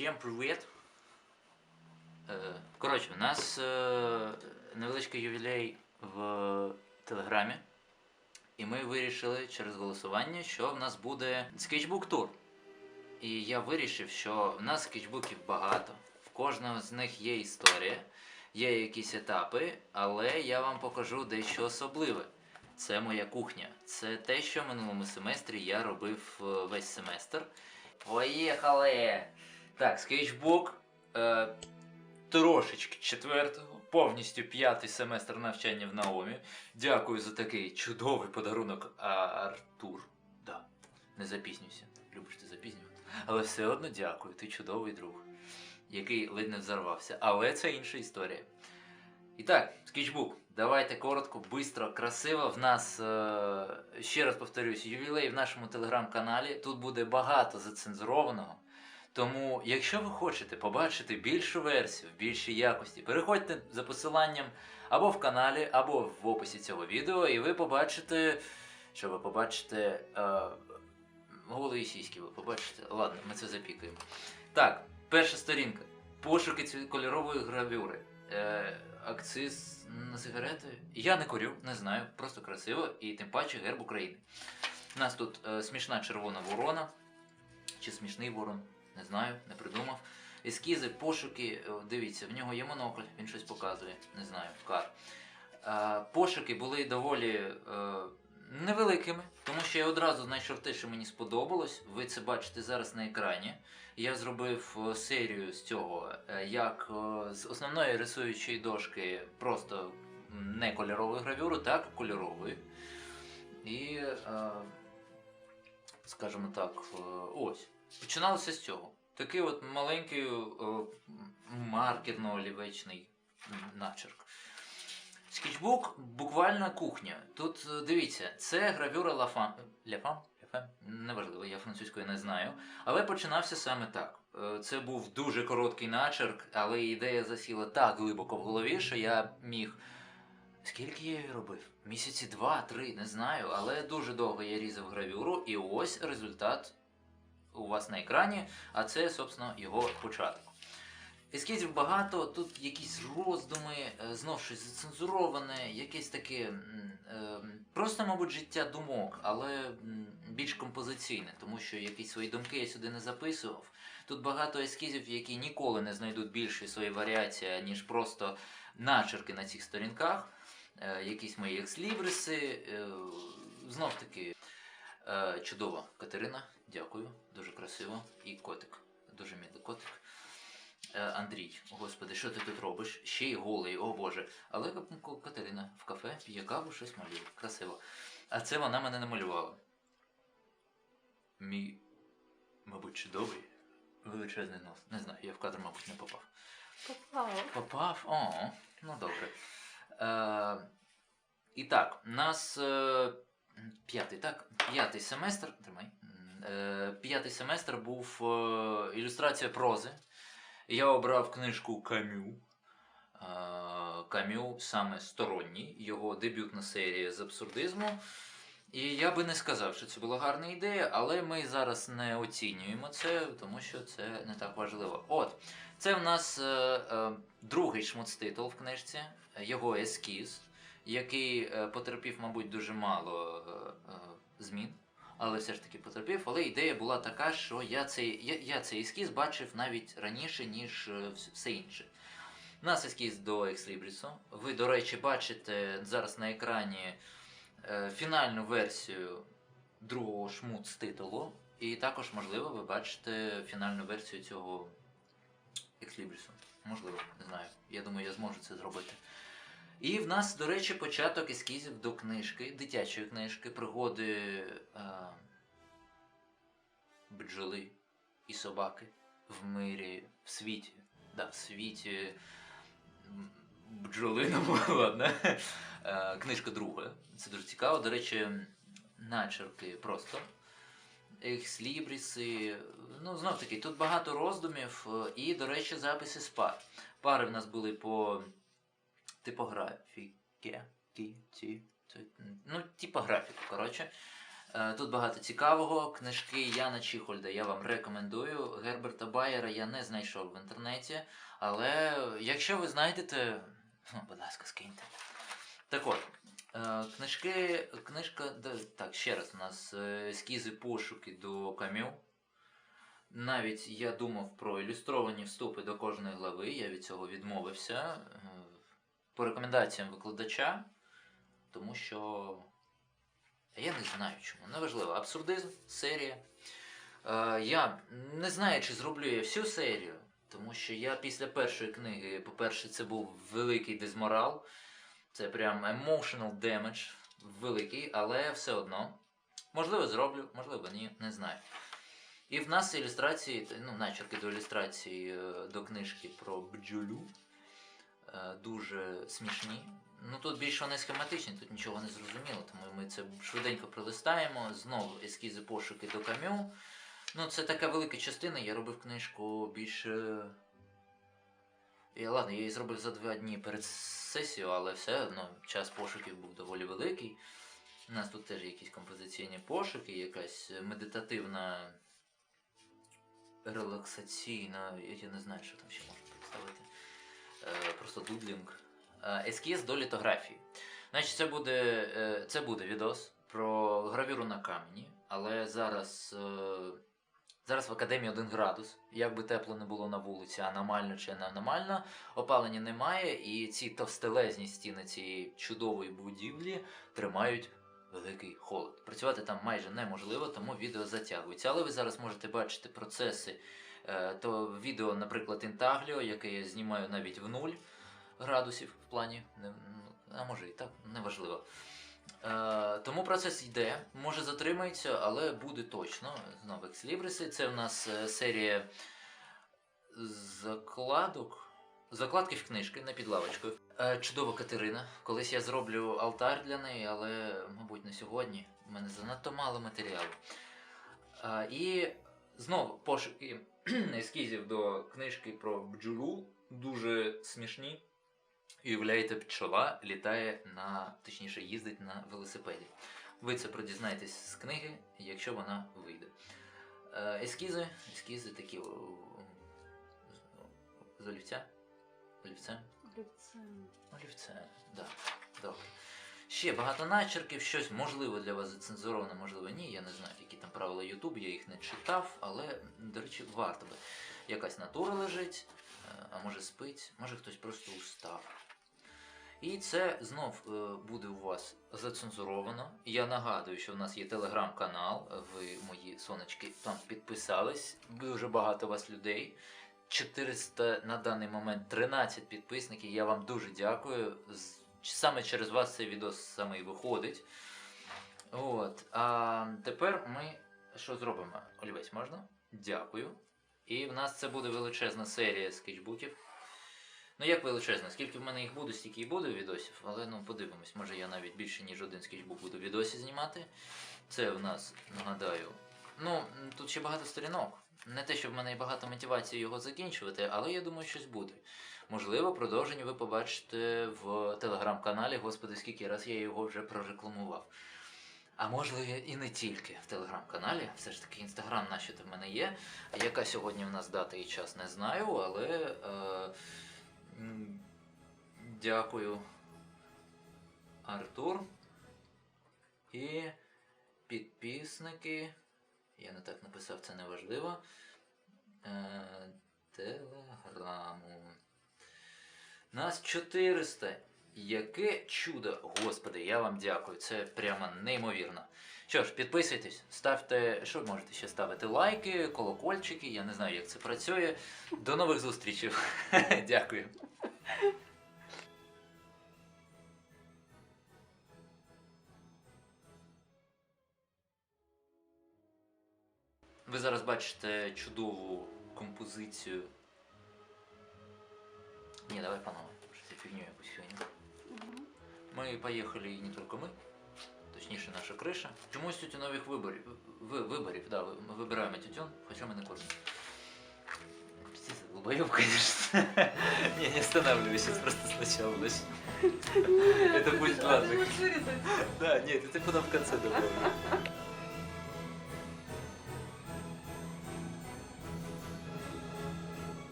Всім привіт! Е, Коротше, у нас е, невеличкий ювілей в Телеграмі. І ми вирішили через голосування, що в нас буде скетчбук тур. І я вирішив, що в нас скетчбуків багато. В кожного з них є історія, є якісь етапи, але я вам покажу дещо особливе. Це моя кухня. Це те, що в минулому семестрі я робив е, весь семестр. Поїхали! Так, скетчбук е, трошечки четвертого, повністю п'ятий семестр навчання в Наомі. Дякую за такий чудовий подарунок Артур. Да, не запізнюйся. Любиш ти запізнювати. Але все одно дякую, ти чудовий друг, який ледь не взорвався. Але це інша історія. І так, скетчбук. Давайте коротко, бистро, красиво. В нас, е, ще раз повторюсь, ювілей в нашому телеграм-каналі. Тут буде багато зацензурованого. Тому, якщо ви хочете побачити більшу версію в більшій якості, переходьте за посиланням або в каналі, або в описі цього відео, і ви побачите, що ви побачите е, голої сіськи, ви побачите. Ладно, ми це запікаємо. Так, перша сторінка. Пошуки кольорової гравюри. Е, акциз на сигарети. Я не курю, не знаю, просто красиво і тим паче герб України. У нас тут е, смішна червона ворона. Чи смішний ворон, не знаю, не придумав. Ескізи, пошуки, е, дивіться, в нього є монокль, він щось показує, не знаю, кар. Е, пошуки були доволі е, невеликими, тому що я одразу знайшов те, що мені сподобалось. Ви це бачите зараз на екрані. Я зробив серію з цього, як з основної рисуючої дошки просто не кольоровою гравюру, так кольоровою. І, скажімо так, ось. Починалося з цього. Такий от маленький е, маркерно-олівечний начерк. Скетчбук буквально кухня. Тут е, дивіться, це гравюра Лафан. Ляфам? Ляфам? Неважливо, я французької не знаю. Але починався саме так. Е, Це був дуже короткий начерк, але ідея засіла так глибоко в голові, що я міг. Скільки я її робив? Місяці два-три, не знаю, але дуже довго я різав гравюру, і ось результат у вас на екрані, а це, собственно, його початок. Ескізів багато, тут якісь роздуми, е, знов щось зацензуроване, якесь таке е, просто, мабуть, життя думок, але більш композиційне, тому що якісь свої думки я сюди не записував. Тут багато ескізів, які ніколи не знайдуть більшої своєї варіації, ніж просто начерки на цих сторінках, е, якісь мої екслібриси. Знов таки чудова Катерина, дякую, дуже красиво. І котик, дуже милий котик. Е, Андрій, господи, що ти тут робиш? Ще й голий, о Боже. Але Катерина в кафе п'є каву, щось малює. Красиво. А це вона мене намалювала. Мій, мабуть, чудовий, величезний нос. Не знаю, я в кадр, мабуть, не попав. Попав. Попав? О, ну добре. Е, і так, у нас е, п'ятий, так? П'ятий семестр. Тримай. Е, п'ятий семестр був е, ілюстрація прози. Я обрав книжку Камю. Е, Камю саме сторонній, його дебютна серія з абсурдизму. І я би не сказав, що це була гарна ідея, але ми зараз не оцінюємо це, тому що це не так важливо. От, це в нас е, е, другий шмуцтитул в книжці, його ескіз, який потерпів, мабуть, дуже мало е, е, змін, але все ж таки потерпів. Але ідея була така, що я цей, я, я цей ескіз бачив навіть раніше, ніж е, все інше. У нас ескіз до Екслібрісу. Ви, до речі, бачите зараз на екрані е, фінальну версію другого шмуц-титулу. І також, можливо, ви бачите фінальну версію цього Екслібрісу. Можливо, не знаю. Я думаю, я зможу це зробити. І в нас, до речі, початок ескізів до книжки, дитячої книжки, пригоди е, бджоли і собаки в мирі, в світі. Да, в світі бджолиному, ладно. Е, книжка друга. Це дуже цікаво. До речі, начерки просто. Екслібріси. Ну, знов таки, тут багато роздумів е, і, до речі, записи з пар. Пари в нас були по типографіки. Ну, типографіку, коротше. Е, Тут багато цікавого. Книжки Яна Чіхольда я вам рекомендую. Герберта Байера я не знайшов в інтернеті. Але якщо ви знайдете, ну, будь ласка, скиньте. Так от, е, книжки, книжка, так, ще раз, у нас е, ескізи пошуки до камю. Навіть я думав про ілюстровані вступи до кожної глави, я від цього відмовився по рекомендаціям викладача, тому що я не знаю чому. Неважливо. Абсурдизм, серія. Е, я не знаю, чи зроблю я всю серію, тому що я після першої книги, по-перше, це був великий дезморал. Це прям emotional damage великий, але все одно. Можливо, зроблю, можливо, ні, не знаю. І в нас ілюстрації, ну, начерки до ілюстрації е, до книжки про бджолю дуже смішні. Ну тут більше вони схематичні, тут нічого не зрозуміло, тому ми це швиденько пролистаємо. Знову ескізи пошуки до камю. Ну, це така велика частина, я робив книжку більше. Я, ладно, я її зробив за два дні перед сесією, але все одно час пошуків був доволі великий. У нас тут теж якісь композиційні пошуки, якась медитативна, релаксаційна, я не знаю, що там ще можна представити. Е, просто дудлінг. Е, ескіз до літографії. Значить, це буде, е, це буде відос про гравюру на камені, але зараз. Зараз в академії 1 градус. Як би тепло не було на вулиці, аномально чи не аномально, опалення немає, і ці товстелезні стіни цієї чудової будівлі тримають великий холод. Працювати там майже неможливо, тому відео затягується. Але ви зараз можете бачити процеси. Е, То відео, наприклад, інтагліо, яке я знімаю навіть в 0 градусів в плані, а може і так, неважливо. Е, тому процес йде, може затримається, але буде точно. Знову екслібриси. Це в нас е, серія закладок. Закладки в книжки на підлавочкою. Чудова Катерина. Колись я зроблю алтар для неї, але, мабуть, не сьогодні. У мене занадто мало матеріалу. І знову пошуки ескізів до книжки про бджолу дуже смішні. І уявляєте, пчола літає на, точніше, їздить на велосипеді. Ви це продізнаєтесь з книги, якщо вона вийде. Е, Ескізи, ескізи такі з олівця. Олівцем. Олівцем. Олівцем, да. Добре. Ще багато начерків, щось можливо для вас зацензуровано, можливо, ні. Я не знаю, які там правила YouTube, я їх не читав, але, до речі, варто би. Якась натура лежить, е, а може спить, може хтось просто устав. І це знов е, буде у вас зацензуровано. Я нагадую, що в нас є телеграм-канал, ви, мої сонечки, там підписались. Дуже багато вас людей. 400 на даний момент 13 підписників. Я вам дуже дякую. Саме через вас цей відео саме і виходить. От. А тепер ми що зробимо? Олівець можна? Дякую. І в нас це буде величезна серія скетчбуків. Ну, як величезна, скільки в мене їх буде, стільки і буде відосів, але ну подивимось, може я навіть більше, ніж один скетчбук буду відосі знімати. Це в нас, нагадаю. Ну, тут ще багато сторінок. Не те, що в мене багато мотивації його закінчувати, але я думаю, щось буде. Можливо, продовження ви побачите в телеграм-каналі. Господи, скільки раз я його вже прорекламував. А можливо, і не тільки в телеграм-каналі. Все ж таки, інстаграм наче-то в мене є. Яка сьогодні в нас дата і час, не знаю, але. Е, дякую, Артур. І підписники. Я не так написав, це не важливо. Е, телеграму. Нас 400. Яке чудо! Господи, я вам дякую. Це прямо неймовірно. Що ж, підписуйтесь, ставте, що можете ще ставити лайки, колокольчики. Я не знаю, як це працює. До нових зустрічей. Дякую. Ви зараз бачите чудову композицію. Ні, давай панове, щось я фігню якусь фігню. Мгм. Мы поехали и не только мы, точніше наша криша. Чомусь тютю нових виборів, ви, виборів, да, ви- ми вибираємо тютюн, хоча ми не куримо. Пиздец, долбоёб, конечно. Не, не останавливайся, сейчас просто сначала начни. Это будет А ладно. ты можешь вырезать? Да, нет, это потом в конце добавлю.